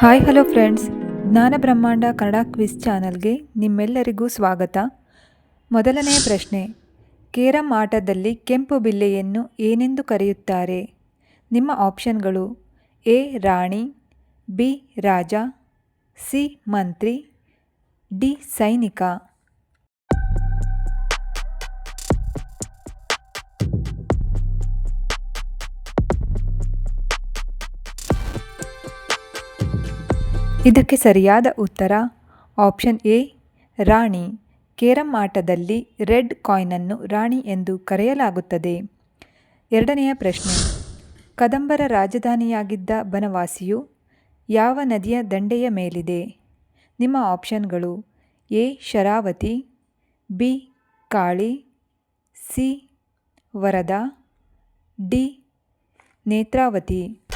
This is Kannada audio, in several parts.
ಹಾಯ್ ಹಲೋ ಫ್ರೆಂಡ್ಸ್ ಜ್ಞಾನ ಬ್ರಹ್ಮಾಂಡ ಕನ್ನಡ ಕ್ವಿಸ್ ಚಾನಲ್ಗೆ ನಿಮ್ಮೆಲ್ಲರಿಗೂ ಸ್ವಾಗತ. ಮೊದಲನೆಯ ಪ್ರಶ್ನೆ. ಕೇರಂ ಆಟದಲ್ಲಿ ಕೆಂಪು ಬಿಲ್ಲೆಯನ್ನು ಏನೆಂದು ಕರೆಯುತ್ತಾರೆ? ನಿಮ್ಮ ಆಪ್ಷನ್ಗಳು ಎ, ರಾಣಿ, ಬಿ, ರಾಜ, ಸಿ, ಮಂತ್ರಿ, ಡಿ, ಸೈನಿಕ. ಇದಕ್ಕೆ ಸರಿಯಾದ ಉತ್ತರ ಆಪ್ಷನ್ ಎ, ರಾಣಿ. ಕೇರಂ ಆಟದಲ್ಲಿ ರೆಡ್ ಕಾಯಿನನ್ನು ರಾಣಿ ಎಂದು ಕರೆಯಲಾಗುತ್ತದೆ. ಎರಡನೆಯ ಪ್ರಶ್ನೆ, ಕದಂಬರ ರಾಜಧಾನಿಯಾಗಿದ್ದ ಬನವಾಸಿಯು ಯಾವ ನದಿಯ ದಂಡೆಯ ಮೇಲಿದೆ? ನಿಮ್ಮ ಆಪ್ಷನ್ಗಳು A, Sharavati, B, Kali, C, Varada, D, Netravati.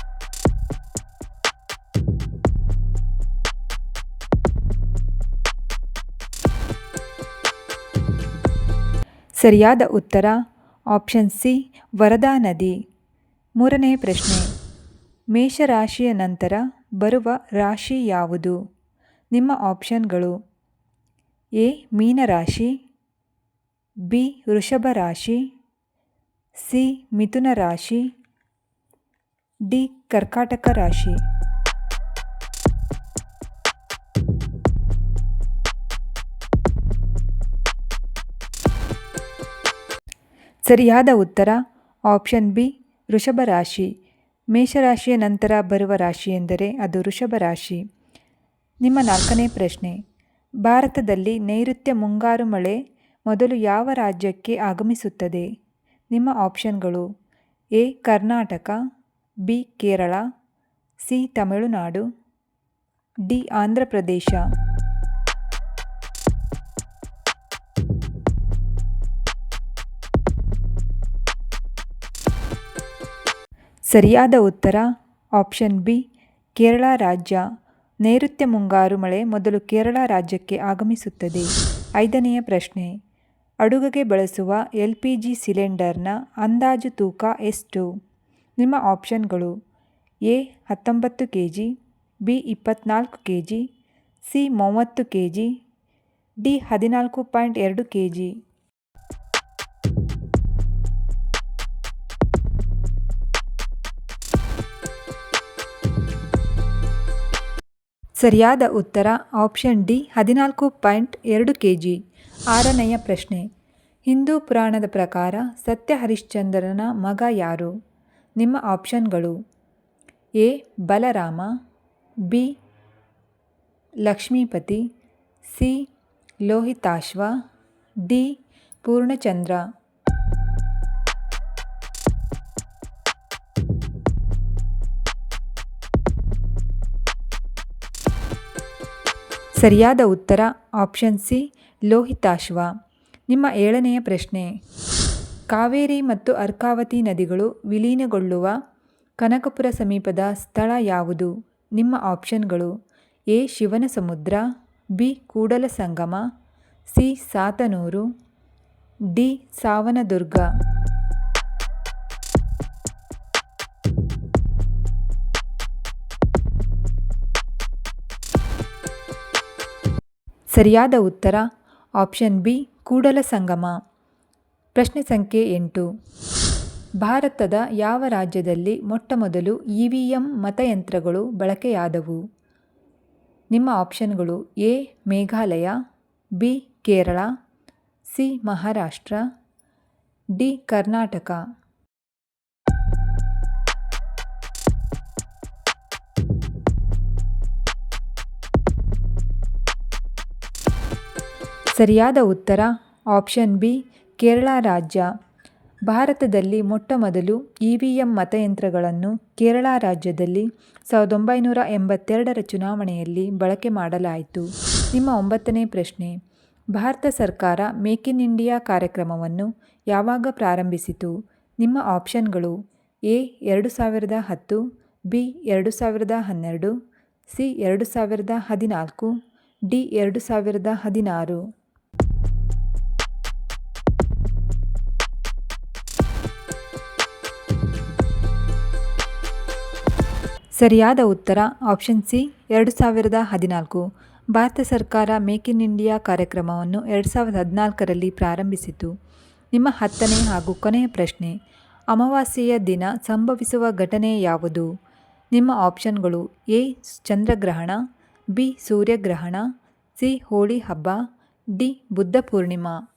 ಸರಿಯಾದ ಉತ್ತರ? ಆಪ್ಷನ್ ಸಿ, ವರದಾ ನದಿ. ಮೂರನೇ ಪ್ರಶ್ನೆ. ಮೇಷರಾಶಿಯ ನಂತರ ಬರುವ ರಾಶಿ ಯಾವುದು? ನಿಮ್ಮ ಆಪ್ಷನ್ಗಳು. ಎ, ಮೀನರಾಶಿ. ಬಿ, ವೃಷಭ ರಾಶಿ. ಸಿ, ಮಿಥುನ ರಾಶಿ. ಡಿ, ಕರ್ಕಾಟಕ ರಾಶಿ. ಸರಿಯಾದ ಉತ್ತರ, ಆಪ್ಷನ್ ಬಿ, ವೃಷಭ ರಾಶಿ. ಮೇಷರಾಶಿಯ ನಂತರ ಬರುವ ರಾಶಿ ಎಂದರೆ ಅದು ವೃಷಭ ರಾಶಿ. ನಿಮ್ಮ ನಾಲ್ಕನೇ ಪ್ರಶ್ನೆ. ಭಾರತದಲ್ಲಿ ನೈಋತ್ಯ ಮುಂಗಾರು ಮಳೆ ಮೊದಲು ಯಾವ ರಾಜ್ಯಕ್ಕೆ ಆಗಮಿಸುತ್ತದೆ? ನಿಮ್ಮ ಆಪ್ಷನ್ಗಳು. A, Karnataka, B, Kerala, C, Tamil Nadu, D, Andhra Pradesh. ಸರಿಯಾದ ಉತ್ತರ, ಆಪ್ಷನ್ ಬಿ, ಕೇರಳ ರಾಜ್ಯ. ನೈಋತ್ಯ ಮುಂಗಾರು ಮಳೆ ಮೊದಲು ಕೇರಳ ರಾಜ್ಯಕ್ಕೆ ಆಗಮಿಸುತ್ತದೆ. ಐದನೆಯ ಪ್ರಶ್ನೆ, ಅಡುಗೆಗೆ ಬಳಸುವ ಎಲ್ ಪಿ ಜಿ ಸಿಲಿಂಡರ್ನ ಅಂದಾಜು ತೂಕ ಎಷ್ಟು? ನಿಮ್ಮ ಆಪ್ಷನ್ಗಳು, ಎ, ಹತ್ತೊಂಬತ್ತು ಕೆ ಜಿ ಬಿ ಇಪ್ಪತ್ತ್ನಾಲ್ಕು ಕೆ ಜಿ ಸಿ, ಮೂವತ್ತು ಕೆ ಜಿ ಡಿ, ಹದಿನಾಲ್ಕು ಪಾಯಿಂಟ್ ಎರಡು ಕೆ ಜಿ ಸರಿಯಾದ ಉತ್ತರ ಆಪ್ಷನ್ ಡಿ ಹದಿನಾಲ್ಕು ಪಾಯಿಂಟ್ ಎರಡು ಕೆ ಜಿ ಆರನೆಯ ಪ್ರಶ್ನೆ, ಹಿಂದೂ ಪುರಾಣದ ಪ್ರಕಾರ ಸತ್ಯ ಹರಿಶ್ಚಂದ್ರನ ಮಗ ಯಾರು? ನಿಮ್ಮ ಆಪ್ಷನ್ಗಳು, A, Balarama, B, Lakshmipati, C, Lohitashwa, D, Purnachandra. ಸರಿಯಾದ ಉತ್ತರ ಆಪ್ಷನ್ ಸಿ, ಲೋಹಿತಾಶ್ವ. ನಿಮ್ಮ ಏಳನೆಯ ಪ್ರಶ್ನೆ. ಕಾವೇರಿ ಮತ್ತು ಅರ್ಕಾವತಿ ನದಿಗಳು ವಿಲೀನಗೊಳ್ಳುವ ಕನಕಪುರ ಸಮೀಪದ ಸ್ಥಳ ಯಾವುದು? ನಿಮ್ಮ ಆಪ್ಷನ್ಗಳು. A Shivana Samudra B Kudala Sangama C, Satanur, D, Savandurga. ಸರಿಯಾದ ಉತ್ತರ, ಆಪ್ಷನ್ ಬಿ, ಕೂಡಲ ಸಂಗಮ. ಪ್ರಶ್ನೆ ಸಂಖ್ಯೆ ಎಂಟು. ಭಾರತದ ಯಾವ ರಾಜ್ಯದಲ್ಲಿ ಮೊಟ್ಟಮೊದಲು ಇ ವಿ ಎಂ ಮತಯಂತ್ರಗಳು ಬಳಕೆಯಾದವು? ನಿಮ್ಮ ಆಪ್ಷನ್ಗಳು A, Meghalaya, B, Kerala, C, Maharashtra, D, Karnataka. ಸರಿಯಾದ ಉತ್ತರ, ಆಪ್ಷನ್ ಬಿ, ಕೇರಳ ರಾಜ್ಯ. ಭಾರತದಲ್ಲಿ ಮೊಟ್ಟಮೊದಲು ಇ ವಿ ಎಂ ಮತಯಂತ್ರಗಳನ್ನು ಕೇರಳ ರಾಜ್ಯದಲ್ಲಿ ಸಾವಿರದ ಒಂಬೈನೂರ ಎಂಬತ್ತೆರಡರ ಚುನಾವಣೆಯಲ್ಲಿ ಬಳಕೆ ಮಾಡಲಾಯಿತು. ನಿಮ್ಮ ಒಂಬತ್ತನೇ ಪ್ರಶ್ನೆ. ಭಾರತ ಸರ್ಕಾರ ಮೇಕ್ ಇನ್ ಇಂಡಿಯಾ ಕಾರ್ಯಕ್ರಮವನ್ನು ಯಾವಾಗ ಪ್ರಾರಂಭಿಸಿತು? ನಿಮ್ಮ ಆಪ್ಷನ್ಗಳು ಎ, ಎರಡು ಸಾವಿರದ ಹತ್ತು, ಬಿ, ಎರಡು ಸಾವಿರದ ಹನ್ನೆರಡು, ಸಿ, ಎರಡು ಸಾವಿರದ ಹದಿನಾಲ್ಕು, ಡಿ, ಎರಡು ಸಾವಿರದ ಹದಿನಾರು. ಸರಿಯಾದ ಉತ್ತರ ಆಪ್ಷನ್ ಸಿ, ಎರಡು ಸಾವಿರದ ಹದಿನಾಲ್ಕು. ಭಾರತ ಸರ್ಕಾರ ಮೇಕ್ ಇನ್ ಇಂಡಿಯಾ ಕಾರ್ಯಕ್ರಮವನ್ನು ಎರಡು ಸಾವಿರದ ಹದಿನಾಲ್ಕರಲ್ಲಿ ಪ್ರಾರಂಭಿಸಿತು. ನಿಮ್ಮ ಹತ್ತನೇ ಹಾಗೂ ಕೊನೆಯ ಪ್ರಶ್ನೆ. ಅಮಾವಾಸ್ಯೆಯ ದಿನ ಸಂಭವಿಸುವ ಘಟನೆ ಯಾವುದು? ನಿಮ್ಮ ಆಪ್ಷನ್ಗಳು ಎ, ಚಂದ್ರಗ್ರಹಣ, ಬಿ, ಸೂರ್ಯಗ್ರಹಣ, ಸಿ, ಹೋಳಿ ಹಬ್ಬ, ಡಿ, ಬುದ್ಧ ಪೂರ್ಣಿಮಾ.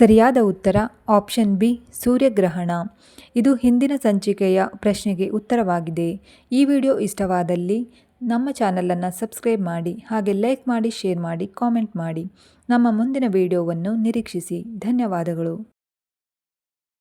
ಸರಿಯಾದ ಉತ್ತರ ಆಪ್ಷನ್ ಬಿ, ಸೂರ್ಯಗ್ರಹಣ. ಇದು ಹಿಂದಿನ ಸಂಚಿಕೆಯ ಪ್ರಶ್ನೆಗೆ ಉತ್ತರವಾಗಿದೆ. ಈ ವಿಡಿಯೋ ಇಷ್ಟವಾದಲ್ಲಿ ನಮ್ಮ ಚಾನಲನ್ನು ಸಬ್ಸ್ಕ್ರೈಬ್ ಮಾಡಿ, ಹಾಗೆ ಲೈಕ್ ಮಾಡಿ, ಶೇರ್ ಮಾಡಿ, ಕಾಮೆಂಟ್ ಮಾಡಿ. ನಮ್ಮ ಮುಂದಿನ ವಿಡಿಯೋವನ್ನು ನಿರೀಕ್ಷಿಸಿ. ಧನ್ಯವಾದಗಳು.